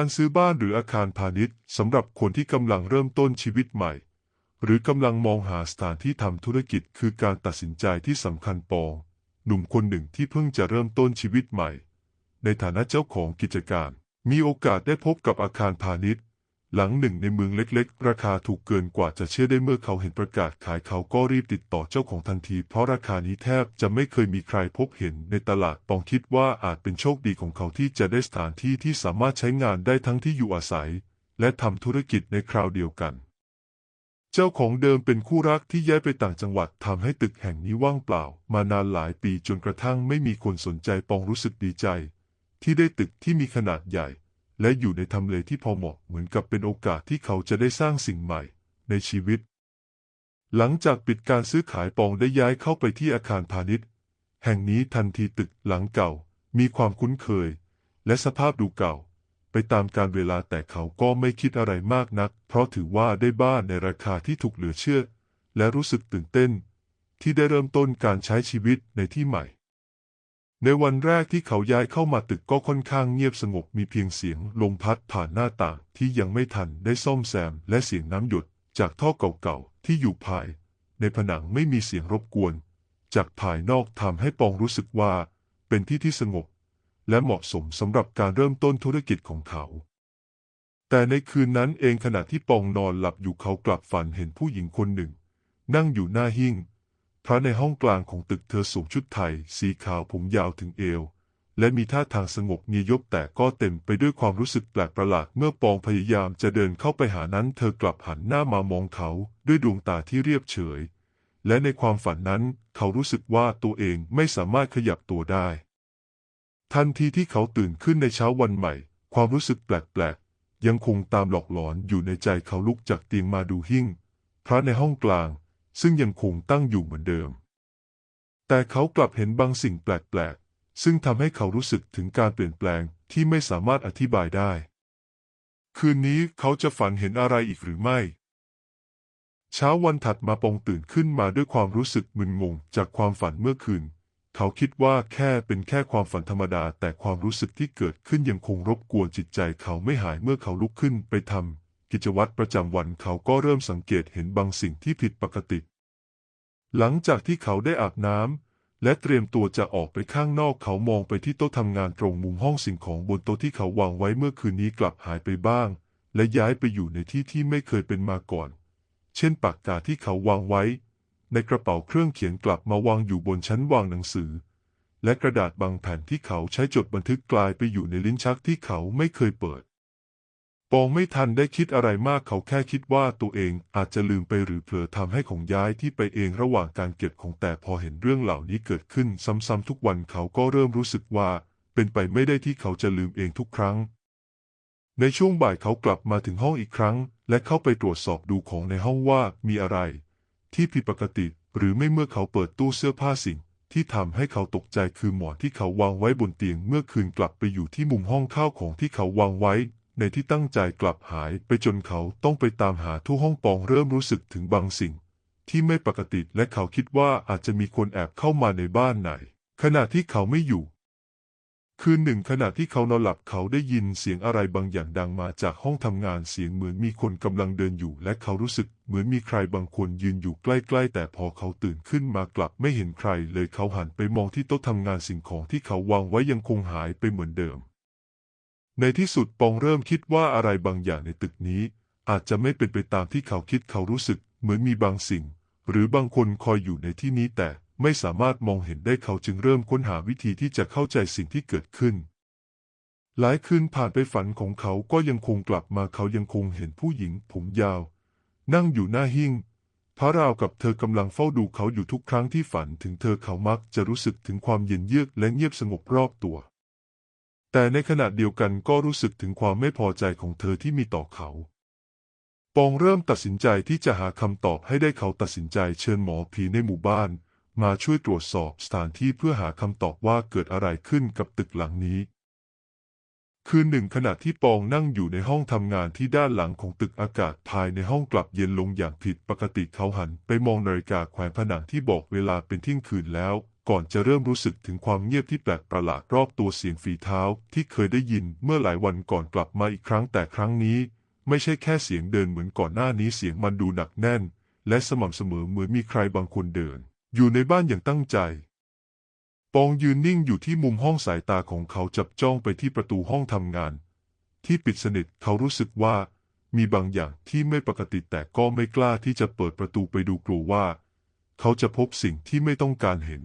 การซื้อบ้านหรืออาคารพาณิชย์สำหรับคนที่กำลังเริ่มต้นชีวิตใหม่ หรือกำลังมองหาสถานที่ทำธุรกิจคือการตัดสินใจที่สำคัญปอง หนุ่มคนหนึ่งที่เพิ่งจะเริ่มต้นชีวิตใหม่ ในฐานะเจ้าของกิจการ มีโอกาสได้พบกับอาคารพาณิชย์ หลังหนึ่งในเมืองเล็กๆ ราคาถูกเกินกว่าจะเชื่อได้เมื่อเขาเห็นประกาศขายเขาก็รีบติดต่อเจ้าของทันที เพราะราคานี้แทบจะไม่เคยมีใครพบเห็นในตลาดปองคิดว่าอาจเป็นโชคดีของเขาที่จะได้สถานที่ที่สามารถใช้งานได้ทั้งที่อยู่อาศัย และทำธุรกิจในคราวเดียวกัน เจ้าของเดิมเป็นคู่รักที่ย้ายไปต่างจังหวัดทำให้ตึกแห่งนี้ว่างเปล่า มานานหลายปีจนกระทั่งไม่มีคนสนใจปองรู้สึกดีใจ ที่ได้ตึกที่มีขนาดใหญ่ และอยู่ในทำเลที่พอเหมาะเหมือนกับเป็นโอกาสที่เขาจะได้สร้างสิ่งใหม่ในชีวิต หลังจากปิดการซื้อขายปองได้ย้ายเข้าไปที่อาคารพาณิชย์ แห่งนี้ทันทีตึกหลังเก่า มีความคุ้นเคย และสภาพดูเก่า ไปตามการเวลาแต่เขาก็ไม่คิดอะไรมากนัก เพราะถือว่าได้บ้านในราคาที่ถูกเหลือเชื่อ และรู้สึกตื่นเต้น ที่ได้เริ่มต้นการใช้ชีวิตในที่ใหม่ ในวันแรกที่เขาย้ายเข้ามาตึกก็ค่อนข้างเงียบสงบมีเพียงเสียงลมพัดผ่านหน้าต่างที่ยังไม่ทันได้ซ่อมแซมและเสียงน้ำหยดจากท่อเก่าๆที่อยู่ภาย ในผนังไม่มีเสียงรบกวน จากภายนอกทำให้ปองรู้สึกว่า เป็นที่ที่สงบ และเหมาะสมสำหรับการเริ่มต้นธุรกิจของเขา แต่ในคืนนั้นเองขณะที่ปองนอนหลับอยู่เขากลับฝันเห็นผู้หญิงคนหนึ่ง นั่งอยู่หน้าหิ้ง พระในห้องกลางของตึกเธอสวมชุดไทย สีขาวผมยาวถึงเอว และมีท่าทางสงบเงียยบแต่ก็เต็มไปด้วยความรู้สึกแปลกประหลาดเมื่อปองพยายามจะเดินเข้าไปหานั้น เธอกลับหันหน้ามามองเขาด้วยดวงตาที่เรียบเฉย และในความฝันนั้นเขารู้สึกว่าตัวเองไม่สามารถขยับตัวได้ ทันทีที่เขาตื่นขึ้นในเช้าวันใหม่ ความรู้สึกแปลกๆยังคงตามหลอกหลอนอยู่ในใจเขาลุกจากเตียงมาดูหิ้งพระในห้องกลาง ซึ่งยังคงตั้งอยู่เหมือนเดิม แต่เขากลับเห็นบางสิ่งแปลกๆ ซึ่งทำให้เขารู้สึกถึงการเปลี่ยนแปลงที่ไม่สามารถอธิบายได้ คืนนี้เขาจะฝันเห็นอะไรอีกหรือไม่ เช้าวันถัดมาปองตื่นขึ้นมาด้วยความรู้สึกมึนงงจากความฝันเมื่อคืน เขาคิดว่าแค่เป็นแค่ความฝันธรรมดา แต่ความรู้สึกที่เกิดขึ้นยังคงรบกวนจิตใจเขาไม่หายเมื่อเขาลุกขึ้นไปทำ กิจวัตรประจำวันเขาก็เริ่มสังเกตเห็นบางสิ่งที่ผิดปกติ หลังจากที่เขาได้อาบน้ำและเตรียมตัวจะออกไปข้างนอกเขามองไปที่โต๊ะทำงานตรงมุมห้องสิ่งของบนโต๊ะที่เขาวางไว้เมื่อคืนนี้กลับหายไปบ้าง และย้ายไปอยู่ในที่ที่ไม่เคยเป็นมาก่อน เช่นปากกาที่เขาวางไว้ ในกระเป๋าเครื่องเขียนกลับมาวางอยู่บนชั้นวางหนังสือและกระดาษบางแผ่นที่เขาใช้จดบันทึกกลายไปอยู่ในลิ้นชักที่เขาไม่เคยเปิด ปองไม่ทันได้คิดอะไรมากเขาแค่คิดว่าตัวเองอาจจะลืมไปหรือเผลอทำให้ของย้ายที่ไปเองระหว่างการเก็บของแต่พอเห็นเรื่องเหล่านี้เกิดขึ้นซ้ำๆทุกวันเขาก็เริ่มรู้สึกว่า เป็นไปไม่ได้ที่เขาจะลืมเองทุกครั้ง ในช่วงบ่ายเขากลับมาถึงห้องอีกครั้ง และเข้าไปตรวจสอบดูของในห้องว่ามีอะไร ที่ผิดปกติ หรือไม่เมื่อเขาเปิดตู้เสื้อผ้าสิ่งที่ทำให้เขาตกใจคือหมอนที่เขาวางไว้บนเตียงเมื่อคืนกลับไปอยู่ที่มุมห้องข้าวของที่เขาวางไว้ ในที่ตั้งใจกลับหายไปจนเขาต้องไปตามหาทั่วห้องปองเริ่มรู้สึกถึงบางสิ่ง ที่ไม่ปกติและเขาคิดว่าอาจจะมีคนแอบเข้ามาในบ้านไหน ขณะที่เขาไม่อยู่ คืนหนึ่งขณะที่เขานอนหลับเขาได้ยินเสียงอะไรบางอย่างดังมาจากห้องทำงานเสียงเหมือนมีคนกำลังเดินอยู่ และเขารู้สึกเหมือนมีใครบางคนยืนอยู่ใกล้ๆ แต่พอเขาตื่นขึ้นมากลับไม่เห็นใครเลยเขาหันไปมองที่โต๊ะทำงานสิ่งของที่เขาวางไว้ยังคงหายไปเหมือนเดิม ในที่สุดปองเริ่มคิดว่าอะไรบางอย่างในตึกนี้ อาจจะไม่เป็นไปตามที่เขาคิดเขารู้สึกเหมือนมีบางสิ่ง หรือบางคนคอยอยู่ในที่นี้แต่ไม่สามารถมองเห็นได้เขาจึงเริ่มค้นหาวิธีที่จะเข้าใจสิ่งที่เกิดขึ้น หลายคืนผ่านไปฝันของเขาก็ยังคงกลับมาเขายังคงเห็นผู้หญิง ผมยาว นั่งอยู่หน้าหิ้งพระราวกับเธอกำลังเฝ้าดูเขาอยู่ทุกครั้งที่ฝันถึงเธอเขามักจะรู้สึกถึงความเย็นเยือกและเงียบสงบรอบตัว แต่ในขณะเดียวกันก็รู้สึกถึงความไม่พอใจของเธอที่มีต่อเขา ปองเริ่มตัดสินใจที่จะหาคำตอบให้ได้เขาตัดสินใจเชิญหมอผีในหมู่บ้าน มาช่วยตรวจสอบสถานที่เพื่อหาคำตอบว่าเกิดอะไรขึ้นกับตึกหลังนี้ คืนหนึ่งขณะที่ปองนั่งอยู่ในห้องทำงานที่ด้านหลังของตึกอากาศภายในห้องกลับเย็นลงอย่างผิดปกติเขาหัน ไปมองนาฬิกาแขวนผนังที่บอกเวลาเป็นเที่ยงคืนแล้ว ก่อนจะเริ่มรู้สึกถึงความเงียบที่แปลกประหลาดรอบตัวเสียงฝีเท้าที่เคยได้ยินเมื่อหลายวันก่อนกลับมาอีกครั้งแต่ครั้งนี้ ไม่ใช่แค่เสียงเดินเหมือนก่อนหน้านี้เสียงมันดูหนักแน่น และสม่ำเสมอเหมือนมีใครบางคนเดิน อยู่ในบ้านอย่างตั้งใจ ปองยืนนิ่งอยู่ที่มุมห้องสายตาของเขาจับจ้องไปที่ประตูห้องทำงาน ที่ปิดสนิทเขารู้สึกว่า มีบางอย่างที่ไม่ปกติแต่ก็ไม่กล้าที่จะเปิดประตูไปดูกลัวว่า เขาจะพบสิ่งที่ไม่ต้องการเห็น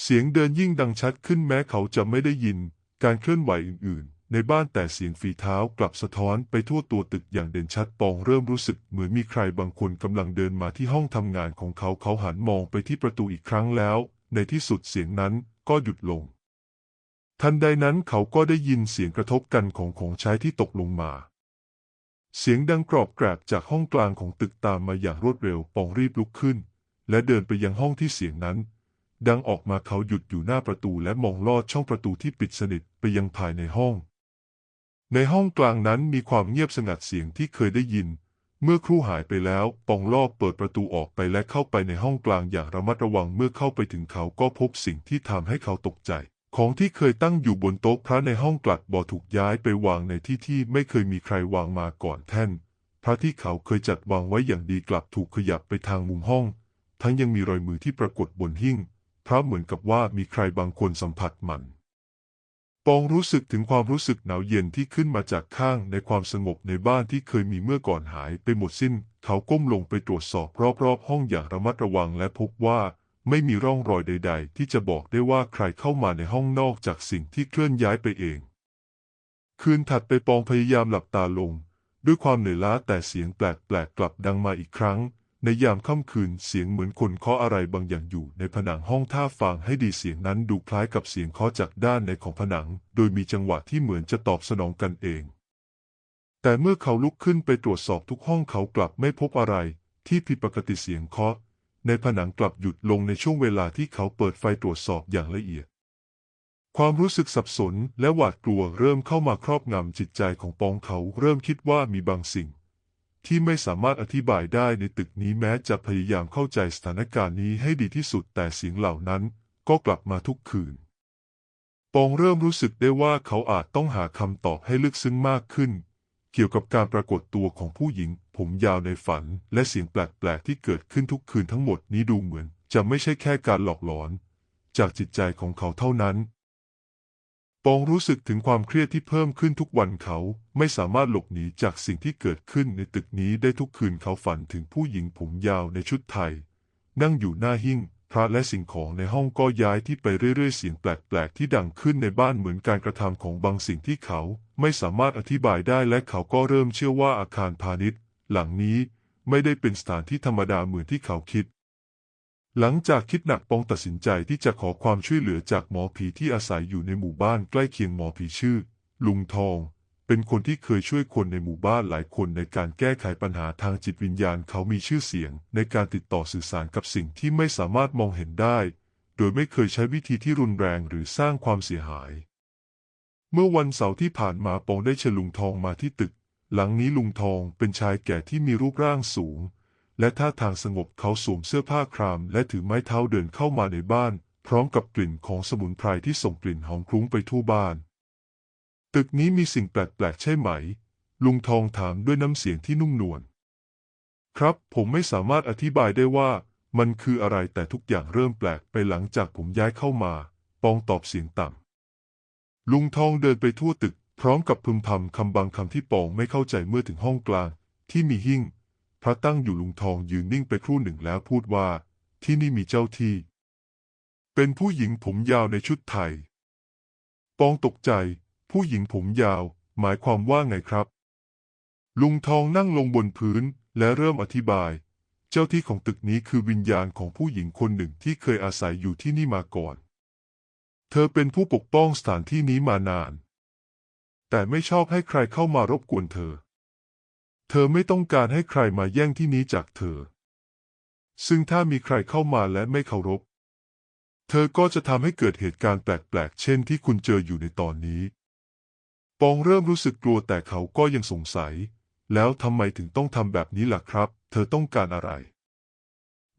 เสียงเดินยิ่งดังชัดขึ้นแม้เขาจะไม่ได้ยิน การเคลื่อนไหวอื่นๆ ในบ้านแต่เสียงฝีเท้ากลับสะท้อนไปทั่วตัวตึกอย่างเด่นชัดปองเริ่มรู้สึกเหมือนมีใครบางคนกำลังเดินมาที่ห้องทำงานของเขาเขาหันมองไปที่ประตูอีกครั้งแล้ว ในที่สุดเสียงนั้นก็หยุดลง ทันใดนั้นเขาก็ได้ยินเสียงกระทบกันของของใช้ที่ตกลงมา เสียงดังกรอบแกรบจากห้องกลางของตึกตามมาอย่างรวดเร็วปองรีบลุกขึ้น และเดินไปยังห้องที่เสียงนั้น ดังออกมาเขาหยุดอยู่หน้าประตูและมองลอดช่องประตูที่ปิดสนิทไปยังภายในห้อง ในห้องกลางนั้นมีความเงียบสงัดเสียงที่เคยได้ยิน เมื่อครู่หายไปแล้วปองลอบเปิดประตูออกไปและเข้าไปในห้องกลางอย่างระมัดระวังเมื่อเข้าไปถึงเขาก็พบสิ่งที่ทำให้เขาตกใจ ของที่เคยตั้งอยู่บนโต๊ะพระในห้องกลัดบ่อถูกย้ายไปวางในที่ที่ไม่เคยมีใครวางมาก่อนแท่น พระที่เขาเคยจัดวางไว้อย่างดีกลับถูกขยับไปทางมุมห้อง ทั้งยังมีรอยมือที่ปรากฏบนหิ้ง พระเหมือนกับว่ามีใครบางคนสัมผัสมันปองรู้สึกถึงความรู้สึกหนาวเย็นที่ขึ้นมาจากข้างในความสงบในบ้านที่เคยมีเมื่อก่อนหายไปหมดสิ้น เขาก้มลงไปตรวจสอบรอบๆห้องอย่างระมัดระวังและพบว่าไม่มีร่องรอยใด ๆ ที่จะบอกได้ว่าใครเข้ามาในห้องนอกจากสิ่งที่เคลื่อนย้ายไปเอง คืนถัดไปปองพยายามหลับตาลง ด้วยความเหนื่อยล้าแต่เสียงแปลกๆกลับดังมาอีกครั้ง ในยามค่ำคืนเสียงเหมือนคนเคาะอะไรบางอย่างอยู่ในผนังห้องท่าฟังให้ดีเสียงนั้นดูคล้ายกับเสียงเคาะจากด้านในของผนัง โดยมีจังหวะที่เหมือนจะตอบสนองกันเอง แต่เมื่อเขาลุกขึ้นไปตรวจสอบทุกห้องเขากลับไม่พบอะไร ที่ผิดปกติเสียงเคาะ ในผนังกลับหยุดลงในช่วงเวลาที่เขาเปิดไฟตรวจสอบอย่างละเอียด ความรู้สึกสับสนและหวาดกลัวเริ่มเข้ามาครอบงำจิตใจของปองเขาเริ่มคิดว่ามีบางสิ่ง ที่ไม่สามารถอธิบายได้ในตึกนี้แม้จะพยายามเข้าใจสถานการณ์นี้ให้ดีที่สุดแต่เสียงเหล่านั้นก็กลับมาทุกคืน ปองเริ่มรู้สึกได้ว่าเขาอาจต้องหาคำตอบให้ลึกซึ้งมากขึ้น เกี่ยวกับการปรากฏตัวของผู้หญิง ผมยาวในฝัน และเสียงแปลกๆที่เกิดขึ้นทุกคืนทั้งหมดนี้ดูเหมือน จะไม่ใช่แค่การหลอกหลอน จากจิตใจของเขาเท่านั้น ปองรู้สึกถึงความเครียดที่เพิ่มขึ้นทุกวันเขาไม่สามารถหลบหนีจากสิ่งที่เกิดขึ้นในตึกนี้ได้ทุกคืนเขาฝันถึงผู้หญิงผมยาวในชุดไทย นั่งอยู่หน้าหิ้งพระและสิ่งของในห้องก็ย้ายที่ไปเรื่อยๆ เสียงแปลกๆ ที่ดังขึ้นในบ้านเหมือนการกระทำของบางสิ่งที่เขาไม่สามารถอธิบายได้และเขาก็เริ่มเชื่อว่าอาคารพาณิชย์ หลังนี้ไม่ได้เป็นสถานที่ธรรมดาเหมือนที่เขาคิด หลังจากคิดหนักปองตัดสินใจที่จะขอความช่วยเหลือจากหมอผีที่อาศัยอยู่ในหมู่บ้านใกล้เคียงหมอผีชื่อ ลุงทอง เป็นคนที่เคยช่วยคนในหมู่บ้านหลายคนในการแก้ไขปัญหาทางจิตวิญญาณเขามีชื่อเสียง ในการติดต่อสื่อสารกับสิ่งที่ไม่สามารถมองเห็นได้ โดยไม่เคยใช้วิธีที่รุนแรงหรือสร้างความเสียหาย เมื่อวันเสาร์ที่ผ่านมาปองได้เชิญลุงทองมาที่ตึก หลังนี้ลุงทองเป็นชายแก่ที่มีรูปร่างสูง และท่าทางสงบเขาสวมเสื้อผ้าคราม และถือไม้เท้าเดินเข้ามาในบ้าน พร้อมกับกลิ่นของสมุนไพรที่ส่งกลิ่นหอมคลุ้งไปทั่วบ้าน ตึกนี้มีสิ่งแปลกๆใช่ไหม ลุงทองถามด้วยน้ำเสียงที่นุ่มนวลครับผมไม่สามารถอธิบายได้ว่ามันคืออะไรแต่ทุกอย่างเริ่มแปลกไปหลังจากผมย้ายเข้ามา ปองตอบเสียงต่ำลุงทองเดินไปทั่วตึก พร้อมกับพึมพำคำบางคำที่ปองไม่เข้าใจเมื่อถึงห้องกลาง ที่มีหิ้ง พระตั้งอยู่ลุงทองยืนนิ่งไปครู่หนึ่งแล้วพูดว่า ที่นี่มีเจ้าที่ เป็นผู้หญิงผมยาวในชุดไทย ปองตกใจ ผู้หญิงผมยาว หมายความว่าไงครับ ลุงทองนั่งลงบนพื้นและเริ่มอธิบาย เจ้าที่ของตึกนี้คือวิญญาณของผู้หญิงคนหนึ่งที่เคยอาศัยอยู่ที่นี่มาก่อน เธอเป็นผู้ปกป้องสถานที่นี้มานาน แต่ไม่ชอบให้ใครเข้ามารบกวนเธอ เธอไม่ต้องการให้ใครมาแย่งที่นี้จากเธอ ซึ่งถ้ามีใครเข้ามาและไม่เคารพ เธอก็จะทำให้เกิดเหตุการณ์แปลกๆ เช่นที่คุณเจออยู่ในตอนนี้ ปองเริ่มรู้สึกกลัวแต่เขาก็ยังสงสัย แล้วทำไมถึงต้องทำแบบนี้ล่ะครับ เธอต้องการอะไร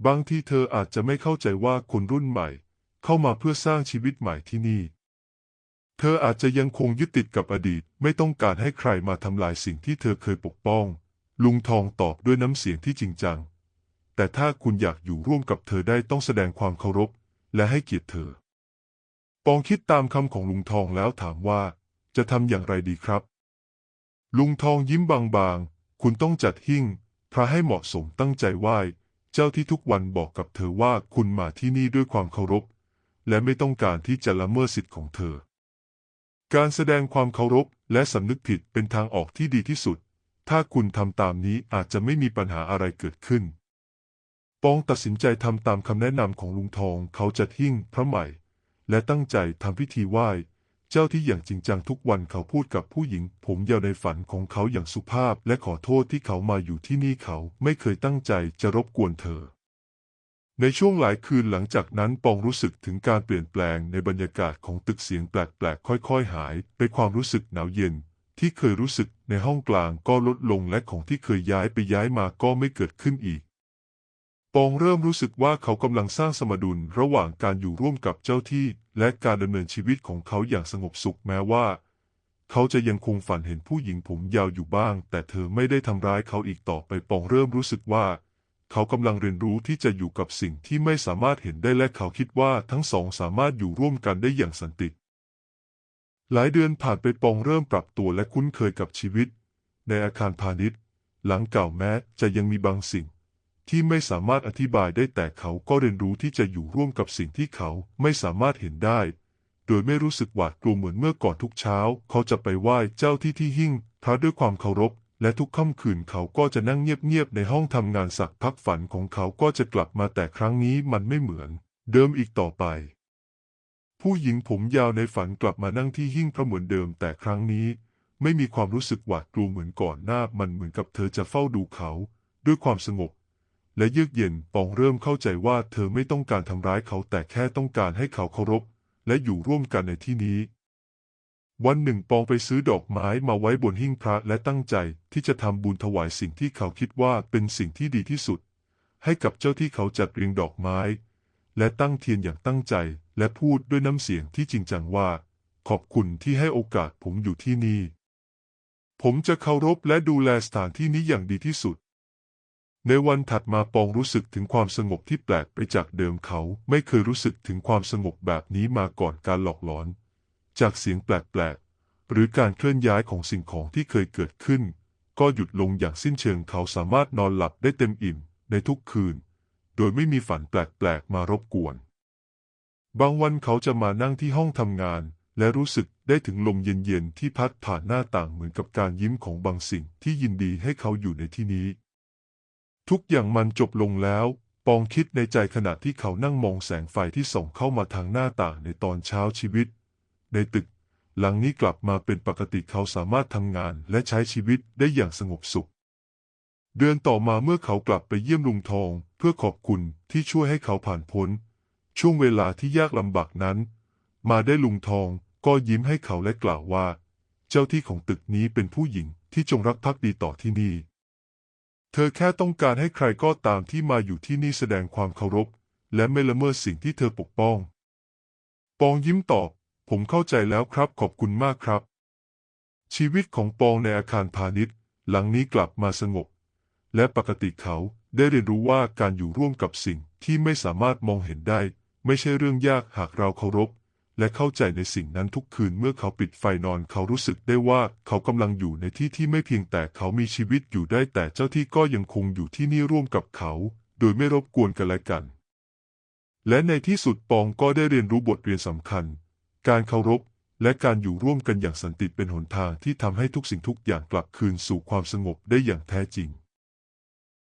บางทีเธออาจจะไม่เข้าใจว่าคนรุ่นใหม่ เข้ามาเพื่อสร้างชีวิตใหม่ที่นี่ เธออาจจะยังคงยึดติดกับอดีต ไม่ต้องการให้ใครมาทำลายสิ่งที่เธอเคยปกป้อง ลุงทองตอบด้วยน้ำเสียงที่จริงจัง แต่ถ้าคุณอยากอยู่ร่วมกับเธอได้ต้องแสดงความเคารพ และให้เกียรติเธอ ปองคิดตามคำของลุงทองแล้วถามว่า จะทำอย่างไรดีครับ ลุงทองยิ้มบางๆ คุณต้องจัดหิ้งพระให้เหมาะสมตั้งใจไหว้ เจ้าที่ทุกวันบอกกับเธอว่าคุณมาที่นี่ด้วยความเคารพ และไม่ต้องการที่จะละเมิดสิทธิ์ของเธอ การแสดงความเคารพและสำนึกผิดเป็นทางออกที่ดีที่สุด ถ้าคุณทำตามนี้อาจจะไม่มีปัญหาอะไรเกิดขึ้น ปองตัดสินใจทำตามคำแนะนำของลุงทองเขาจัดหิ้งพระใหม่ และตั้งใจทำพิธีไหว้ เจ้าที่อย่างจริงจังทุกวันเขาพูดกับผู้หญิง ผมยาวในฝันของเขาอย่างสุภาพ และขอโทษที่เขามาอยู่ที่นี่เขาไม่เคยตั้งใจจะรบกวนเธอในช่วงหลายคืนหลังจากนั้นปองรู้สึกถึงการเปลี่ยนแปลงในบรรยากาศของตึกเสียงแปลกๆ ค่อยๆ หาย ไปความรู้สึกหนาวเย็น ที่เคยรู้สึกในห้องกลางก็ลดลงและของที่เคยย้ายไปย้ายมาก็ไม่เกิดขึ้นอีก ปองเริ่มรู้สึกว่าเขากำลังสร้างสมดุลระหว่างการอยู่ร่วมกับเจ้าที่ และการดำเนินชีวิตของเขาอย่างสงบสุขแม้ว่า เขาจะยังคงฝันเห็นผู้หญิงผมยาวอยู่บ้าง แต่เธอไม่ได้ทำร้ายเขาอีกต่อไปปองเริ่มรู้สึกว่าเขากำลังเรียนรู้ที่จะอยู่กับสิ่งที่ไม่สามารถเห็นได้และเขาคิดว่าทั้งสองสามารถอยู่ร่วมกันได้อย่างสันติ หลายเดือนผ่านไปปองเริ่มปรับตัวและคุ้นเคยกับชีวิต ในอาคารพาณิชย์ หลังเก่าแม้จะยังมีบางสิ่ง ที่ไม่สามารถอธิบายได้แต่เขาก็เรียนรู้ที่จะอยู่ร่วมกับสิ่งที่เขาไม่สามารถเห็นได้ โดยไม่รู้สึกหวาดกลัวเหมือนเมื่อก่อนทุกเช้า เขาจะไปไหว้เจ้าที่ที่หิ้งพระด้วยความเคารพ และทุกค่ำคืนเขาก็จะนั่งเงียบๆในห้องทำงานสักพักฝันของเขาก็จะกลับมาแต่ครั้งนี้มันไม่เหมือน เดิมอีกต่อไป ผู้หญิงผมยาวในฝันกลับมานั่งที่หิ้งพระเหมือนเดิมแต่ครั้งนี้ ไม่มีความรู้สึกหวาดกลัวเหมือนก่อนหน้ามันเหมือนกับเธอจะเฝ้าดูเขา ด้วยความสงบ และเยือกเย็นปองเริ่มเข้าใจว่าเธอไม่ต้องการทำร้ายเขาแต่แค่ต้องการให้เขาเคารพ และอยู่ร่วมกันในที่นี้ วันหนึ่งปองไปซื้อดอกไม้มาไว้บนหิ้งพระและตั้งใจที่จะทำบุญถวายสิ่งที่เขาคิดว่าเป็นสิ่งที่ดีที่สุด ให้กับเจ้าที่เขาจัดเรียงดอกไม้ และตั้งเทียนอย่างตั้งใจ และพูดด้วยน้ำเสียงที่จริงจังว่า ขอบคุณที่ให้โอกาสผมอยู่ที่นี่ ผมจะเคารพและดูแลสถานที่นี้อย่างดีที่สุด ในวันถัดมาปองรู้สึกถึงความสงบที่แปลกไปจากเดิมเขาไม่เคยรู้สึกถึงความสงบแบบนี้มาก่อนการหลอกหลอน จากเสียงแปลกๆหรือการเคลื่อนย้ายของสิ่งของที่เคยเกิดขึ้น ก็หยุดลงอย่างสิ้นเชิงเขาสามารถนอนหลับได้เต็มอิ่มในทุกคืน โดยไม่มีฝันแปลกๆมารบกวน บางวันเขาจะมานั่งที่ห้องทำงาน และรู้สึกได้ถึงลมเย็นๆที่พัดผ่านหน้าต่างเหมือนกับการยิ้มของบางสิ่งที่ยินดีให้เขาอยู่ในที่นี้ ทุกอย่างมันจบลงแล้ว ปองคิดในใจขณะที่เขานั่งมองแสงไฟที่ส่องเข้ามาทางหน้าต่างในตอนเช้าชีวิต ในตึก หลังนี้กลับมาเป็นปกติเขาสามารถทำงานและใช้ชีวิตได้อย่างสงบสุขเดือนต่อมาเมื่อเขากลับไปเยี่ยมลุงทอง เพื่อขอบคุณที่ช่วยให้เขาผ่านพ้น ช่วงเวลาที่ยากลำบากนั้น มาได้ลุงทองก็ยิ้มให้เขาและกล่าวว่า เจ้าที่ของตึกนี้เป็นผู้หญิงที่จงรักภักดีต่อที่นี่ เธอแค่ต้องการให้ใครก็ตามที่มาอยู่ที่นี่แสดงความเคารพ และไม่ละเมิดสิ่งที่เธอปกป้อง ปองยิ้มตอบ ผมเข้าใจแล้วครับขอบคุณมากครับ ชีวิตของปองในอาคารพาณิชย์ หลังนี้กลับมาสงบ และปกติเขาได้เรียนรู้ว่าการอยู่ร่วมกับสิ่งที่ไม่สามารถมองเห็นได้ ไม่ใช่เรื่องยากหากเราเคารพ และเข้าใจในสิ่งนั้นทุกคืนเมื่อเขาปิดไฟนอนเขารู้สึกได้ว่าเขากำลังอยู่ในที่ที่ไม่เพียงแต่เขามีชีวิตอยู่ได้แต่เจ้าที่ก็ยังคงอยู่ที่นี่ร่วมกับเขา โดยไม่รบกวนกันและกัน และในที่สุดปองก็ได้เรียนรู้บทเรียนสำคัญ การเคารพและการอยู่ร่วมกันอย่างสันติเป็นหนทางที่ทำให้ทุกสิ่งทุกอย่างกลับคืนสู่ความสงบได้อย่างแท้จริง